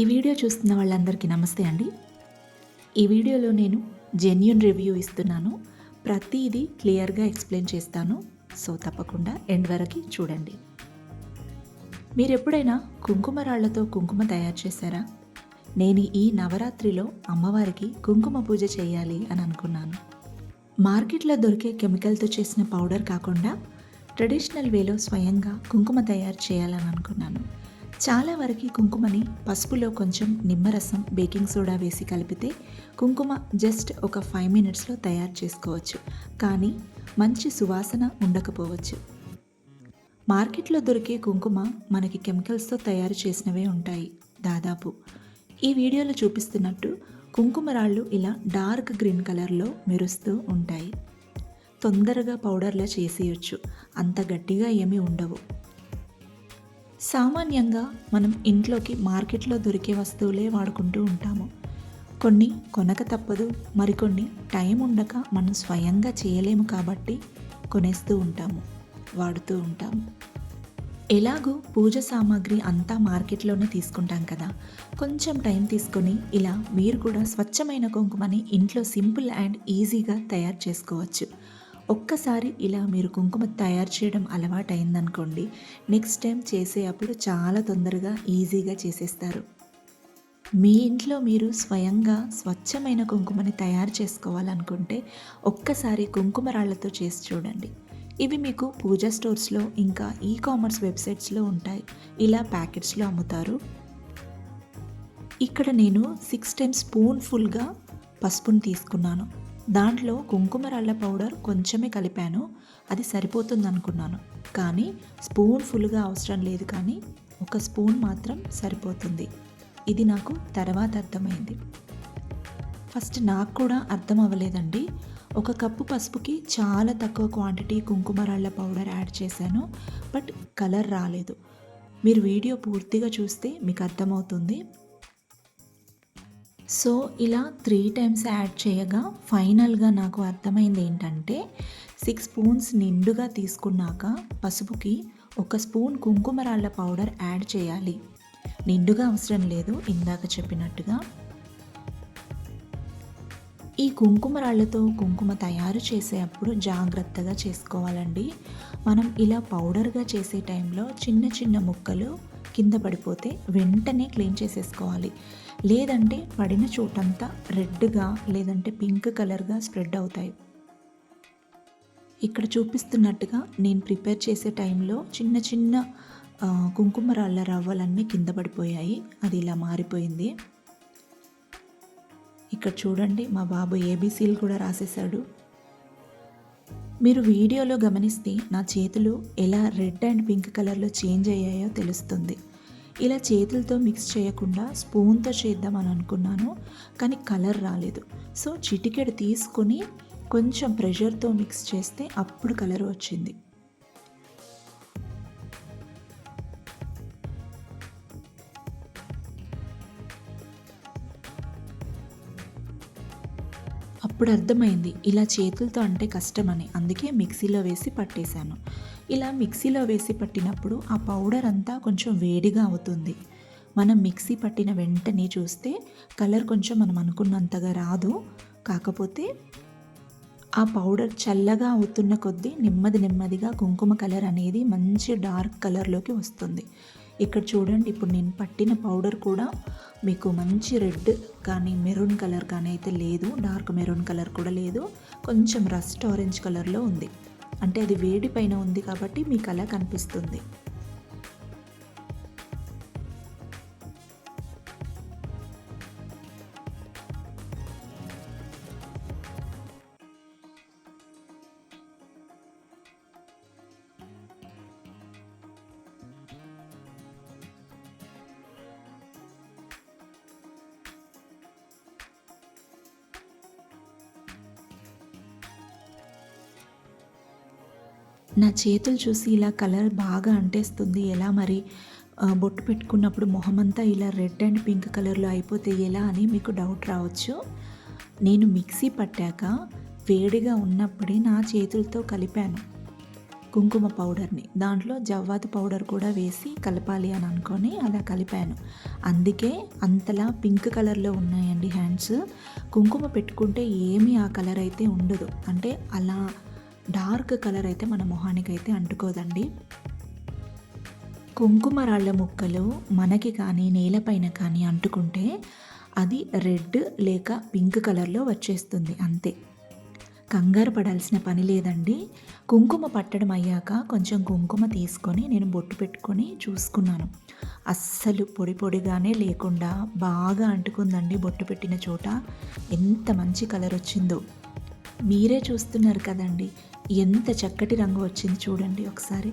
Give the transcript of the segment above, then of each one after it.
ఈ వీడియో చూస్తున్న వాళ్ళందరికీ నమస్తే అండి. ఈ వీడియోలో నేను జెన్యున్ రివ్యూ ఇస్తున్నాను. ప్రతిదీ క్లియర్గా ఎక్స్ప్లెయిన్ చేస్తాను. సో తప్పకుండా ఎండ్ వరకు చూడండి. మీరు ఎప్పుడైనా కుంకుమ రాళ్ళతో కుంకుమ తయారు చేశారా? నేను ఈ నవరాత్రిలో అమ్మవారికి కుంకుమ పూజ చేయాలి అని అనుకున్నాను. మార్కెట్లో దొరికే కెమికల్తో చేసిన పౌడర్ కాకుండా ట్రెడిషనల్ వేలో స్వయంగా కుంకుమ తయారు చేయాలని అనుకున్నాను. చాలా వరకు కుంకుమని పసుపులో కొంచెం నిమ్మరసం బేకింగ్ సోడా వేసి కలిపితే కుంకుమ జస్ట్ ఒక ఫైవ్ మినిట్స్లో తయారు చేసుకోవచ్చు. కానీ మంచి సువాసన ఉండకపోవచ్చు. మార్కెట్లో దొరికే కుంకుమ మనకి కెమికల్స్తో తయారు చేసినవే ఉంటాయి. దాదాపు ఈ వీడియోలో చూపిస్తున్నట్టు కుంకుమ రాళ్ళు ఇలా డార్క్ గ్రీన్ కలర్లో మెరుస్తూ ఉంటాయి. తొందరగా పౌడర్లా చేసేయచ్చు. అంత గట్టిగా ఏమీ ఉండవు. సామాన్యంగా మనం ఇంట్లోకి మార్కెట్లో దొరికే వస్తువులే వాడుకుంటూ ఉంటాము. కొన్ని కొనక తప్పదు మరికొన్ని టైం ఉండక మనం స్వయంగా చేయలేము కాబట్టి కొనేస్తూ ఉంటాము వాడుతూ ఉంటాము. ఎలాగూ పూజ సామాగ్రి అంతా మార్కెట్లోనే తీసుకుంటాం కదా. కొంచెం టైం తీసుకొని ఇలా మీరు కూడా స్వచ్ఛమైన కుంకుమని ఇంట్లో సింపుల్ అండ్ ఈజీగా తయారు చేసుకోవచ్చు. ఒక్కసారి ఇలా మీరు కుంకుమ తయారు చేయడం అలవాటైందనుకోండి నెక్స్ట్ టైం చేసే అప్పుడు చాలా తొందరగా ఈజీగా చేసేస్తారు. మీ ఇంట్లో మీరు స్వయంగా స్వచ్ఛమైన కుంకుమని తయారు చేసుకోవాలనుకుంటే ఒక్కసారి కుంకుమ రాళ్ళతో చేసి చూడండి. ఇవి మీకు పూజా స్టోర్స్లో ఇంకా ఈ కామర్స్ వెబ్సైట్స్లో ఉంటాయి. ఇలా ప్యాకెట్స్లో అమ్ముతారు. ఇక్కడ నేను సిక్స్ టైమ్స్ స్పూన్ఫుల్గా పసుపును పసుపుని తీసుకున్నాను. దాంట్లో కుంకుమ రాళ్ళ పౌడర్ కొంచెమే కలిపాను. అది సరిపోతుంది అనుకున్నాను కానీ స్పూన్ ఫుల్గా అవసరం లేదు కానీ ఒక స్పూన్ మాత్రం సరిపోతుంది. ఇది నాకు తర్వాత అర్థమైంది. ఫస్ట్ నాకు కూడా అర్థం అవ్వలేదండి ఒక కప్పు పసుపుకి చాలా తక్కువ క్వాంటిటీ కుంకుమరాళ్ళ పౌడర్ యాడ్ చేశాను. బట్ కలర్ రాలేదు. మీరు వీడియో పూర్తిగా చూస్తే మీకు అర్థమవుతుంది. సో ఇలా త్రీ టైమ్స్ యాడ్ చేయగా ఫైనల్గా నాకు అర్థమైంది ఏంటంటే సిక్స్ స్పూన్స్ నిండుగా తీసుకున్నాక పసుపుకి ఒక స్పూన్ కుంకుమరాళ్ళ పౌడర్ యాడ్ చేయాలి. నిండుగా అవసరం లేదు ఇందాక చెప్పినట్టుగా. ఈ కుంకుమరాళ్ళతో కుంకుమ తయారు చేసేటప్పుడు జాగ్రత్తగా చేసుకోవాలండి. మనం ఇలా పౌడర్గా చేసే టైంలో చిన్న చిన్న ముక్కలు కింద పడిపోతే వెంటనే క్లీన్ చేసేసుకోవాలి. లేదంటే పడిన చోటంతా రెడ్గా లేదంటే పింక్ కలర్గా స్ప్రెడ్ అవుతాయి. ఇక్కడ చూపిస్తున్నట్టుగా నేను ప్రిపేర్ చేసే టైంలో చిన్న చిన్న కుంకుమ రాళ్ళ రవ్వలన్నీ కింద పడిపోయాయి. అది ఇలా మారిపోయింది. ఇక్కడ చూడండి మా బాబు ఏబీసీలు కూడా రాసేశాడు. మీరు వీడియోలో గమనిస్తే నా చేతులు ఎలా రెడ్ అండ్ పింక్ కలర్లో చేంజ్ అయ్యాయో తెలుస్తుంది. ఇలా చేతులతో మిక్స్ చేయకుండా స్పూన్తో చేద్దామని అనుకున్నాను కానీ కలర్ రాలేదు. సో చిటికెడు తీసుకొని కొంచెం ప్రెషర్తో మిక్స్ చేస్తే అప్పుడు కలర్ వచ్చింది. అప్పుడు అర్థమైంది ఇలా చేతులతో అంటే కష్టమని. అందుకే మిక్సీలో వేసి పట్టేశాను. ఇలా మిక్సీలో వేసి పట్టినప్పుడు ఆ పౌడర్ అంతా కొంచెం వేడిగా అవుతుంది. మనం మిక్సీ పట్టిన వెంటనే చూస్తే కలర్ కొంచెం మనం అనుకున్నంతగా రాదు. కాకపోతే ఆ పౌడర్ చల్లగా అవుతున్న కొద్దీ నెమ్మది నెమ్మదిగా కుంకుమ కలర్ అనేది మంచి డార్క్ కలర్లోకి వస్తుంది. ఇక్కడ చూడండి ఇప్పుడు నేను పట్టిన పౌడర్ కూడా మీకు మంచి రెడ్ కానీ మెరూన్ కలర్ కానీ అయితే లేదు. డార్క్ మెరూన్ కలర్ కూడా లేదు. కొంచెం రస్ట్ ఆరెంజ్ కలర్లో ఉంది. అంటే అది వేడి పైన ఉంది కాబట్టి మీకు అలా కనిపిస్తుంది. నా చేతులు చూసి ఇలా కలర్ బాగా అంటేస్తుంది. ఎలా మరి? బొట్టు పెట్టుకున్నప్పుడు మొహమంతా ఇలా రెడ్ అండ్ పింక్ కలర్లో అయిపోతే ఎలా అని మీకు డౌట్ రావచ్చు. నేను మిక్సీ పట్టాక వేడిగా ఉన్నప్పుడే నా చేతులతో కలిపాను కుంకుమ పౌడర్ని. దాంట్లో జవ్వాతి పౌడర్ కూడా వేసి కలపాలి అని అనుకొని అలా కలిపాను. అందుకే అంతలా పింక్ కలర్లో ఉన్నాయండి హ్యాండ్స్. కుంకుమ పెట్టుకుంటే ఏమీ ఆ కలర్ అయితే ఉండదు. అంటే అలా డార్క్ కలర్ అయితే మన మొహానికి అయితే అంటుకోదండి. కుంకుమరాళ్ళ ముక్కలు మనకి కానీ నేలపైన కానీ అంటుకుంటే అది రెడ్ లేక పింక్ కలర్లో వచ్చేస్తుంది అంతే. కంగారు పడాల్సిన పని లేదండి. కుంకుమ పట్టడం అయ్యాక కొంచెం కుంకుమ తీసుకొని నేను బొట్టు పెట్టుకొని చూసుకున్నాను. అస్సలు పొడి పొడిగానే లేకుండా బాగా అంటుకుందండి బొట్టు పెట్టిన చోట. ఎంత మంచి కలర్ వచ్చిందో మీరే చూస్తున్నారు కదండి. ఎంత చక్కటి రంగు వచ్చింది చూడండి ఒకసారి.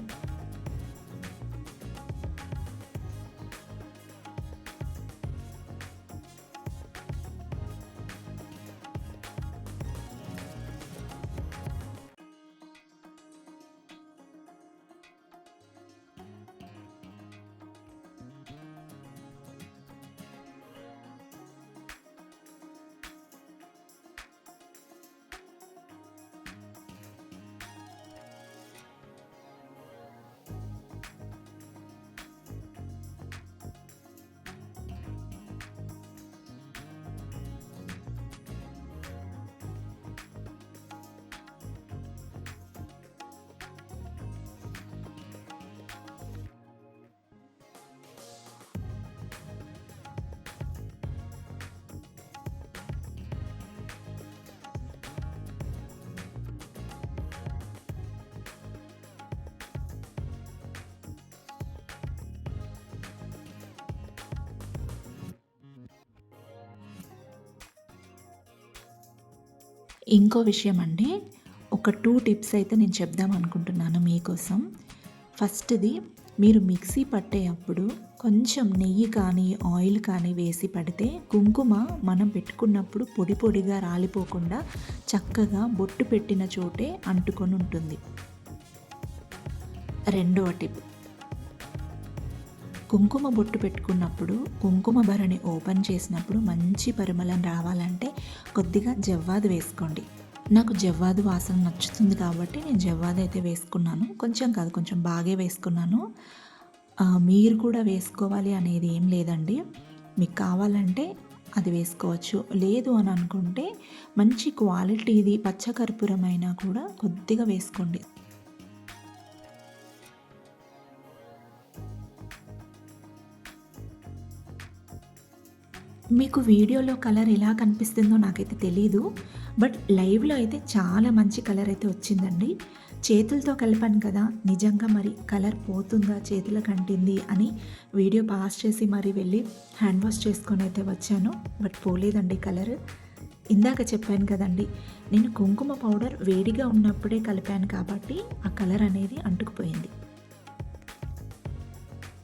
ఇంకో విషయం అండి ఒక టూ టిప్స్ అయితే నేను చెప్దాం అనుకుంటున్నాను మీకోసం. ఫస్ట్ది మీరు మిక్సీ పట్టేటప్పుడు కొంచెం నెయ్యి కానీ ఆయిల్ కానీ వేసి పడితే కుంకుమ మనం పెట్టుకున్నప్పుడు పొడి పొడిగా రాలిపోకుండా చక్కగా బొట్టు పెట్టిన చోటే అంటుకొని ఉంటుంది. రెండవ టిప్ కుంకుమ బొట్టు పెట్టుకున్నప్పుడు కుంకుమ భరణి ఓపెన్ చేసినప్పుడు మంచి పరిమళం రావాలంటే కొద్దిగా జవ్వాదు వేసుకోండి. నాకు జవ్వాదు వాసన నచ్చుతుంది కాబట్టి నేను జవ్వాదు అయితే వేసుకున్నాను. కొంచెం కాదు కొంచెం బాగే వేసుకున్నాను. మీరు కూడా వేసుకోవాలి అనేది ఏం లేదండి. మీకు కావాలంటే అది వేసుకోవచ్చు. లేదు అని అనుకుంటే మంచి క్వాలిటీది పచ్చకర్పూరమైనా కూడా కొద్దిగా వేసుకోండి. మీకు వీడియోలో కలర్ ఎలా కనిపిస్తుందో నాకైతే తెలీదు. బట్ లైవ్లో అయితే చాలా మంచి కలర్ అయితే వచ్చిందండి. చేతులతో కలిపాను కదా నిజంగా మరి కలర్ పోతుందా చేతుల కంటింది అని వీడియో పాస్ చేసి మరి వెళ్ళి హ్యాండ్ వాష్ చేసుకొని అయితే వచ్చాను. బట్ పోలేదండి కలర్. ఇందాక చెప్పాను కదండి నేను కుంకుమ పౌడర్ వేడిగా ఉన్నప్పుడే కలిపాను కాబట్టి ఆ కలర్ అనేది అంటుకుపోయింది.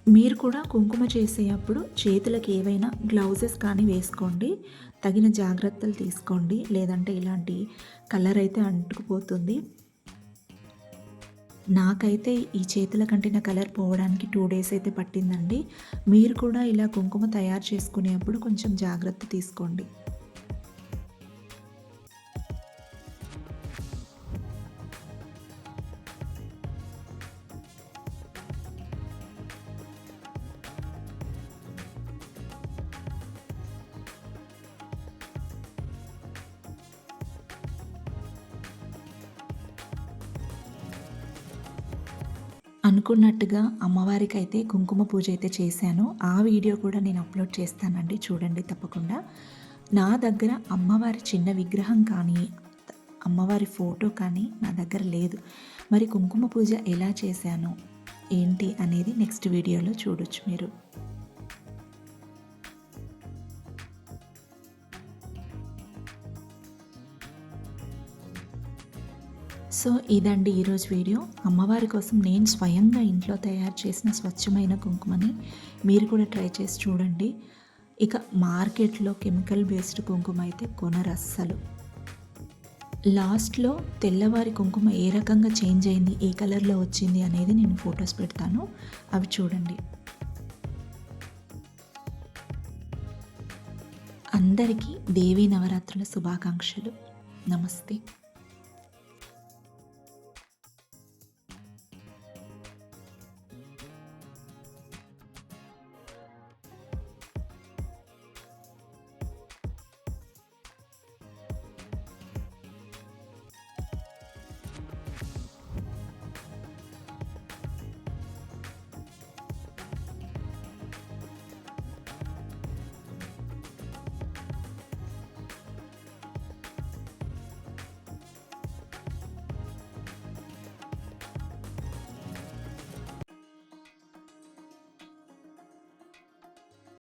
మీరు కూడా కుంకుమ చేసేటప్పుడు చేతులకు ఏవైనా గ్లౌజెస్ కానీ వేసుకోండి. తగిన జాగ్రత్తలు తీసుకోండి. లేదంటే ఇలాంటి కలర్ అయితే అంటుకుపోతుంది. నాకైతే ఈ చేతుల కంటిన కలర్ పోవడానికి టూ డేస్ అయితే పట్టిందండి. మీరు కూడా ఇలా కుంకుమ తయారు చేసుకునేప్పుడు కొంచెం జాగ్రత్త తీసుకోండి. అనుకున్నట్టుగా అమ్మవారికి అయితే కుంకుమ పూజ అయితే చేశాను. ఆ వీడియో కూడా నేను అప్లోడ్ చేస్తానండి. చూడండి తప్పకుండా. నా దగ్గర అమ్మవారి చిన్న విగ్రహం కానీ అమ్మవారి ఫోటో కానీ నా దగ్గర లేదు. మరి కుంకుమ పూజ ఎలా చేశాను? ఏంటి అనేది నెక్స్ట్ వీడియోలో చూడొచ్చు మీరు. సో ఇదండి ఈరోజు వీడియో. అమ్మవారి కోసం నేను స్వయంగా ఇంట్లో తయారు చేసిన స్వచ్ఛమైన కుంకుమని మీరు కూడా ట్రై చేసి చూడండి. ఇక మార్కెట్లో కెమికల్ బేస్డ్ కుంకుమ అయితే కొనరస్సలు లాస్ట్లో తెల్లవారి కుంకుమ ఏ రకంగా చేంజ్ అయింది ఏ కలర్లో వచ్చింది అనేది నేను ఫొటోస్ పెడతాను. అవి చూడండి. అందరికీ దేవీ నవరాత్రుల శుభాకాంక్షలు. నమస్తే.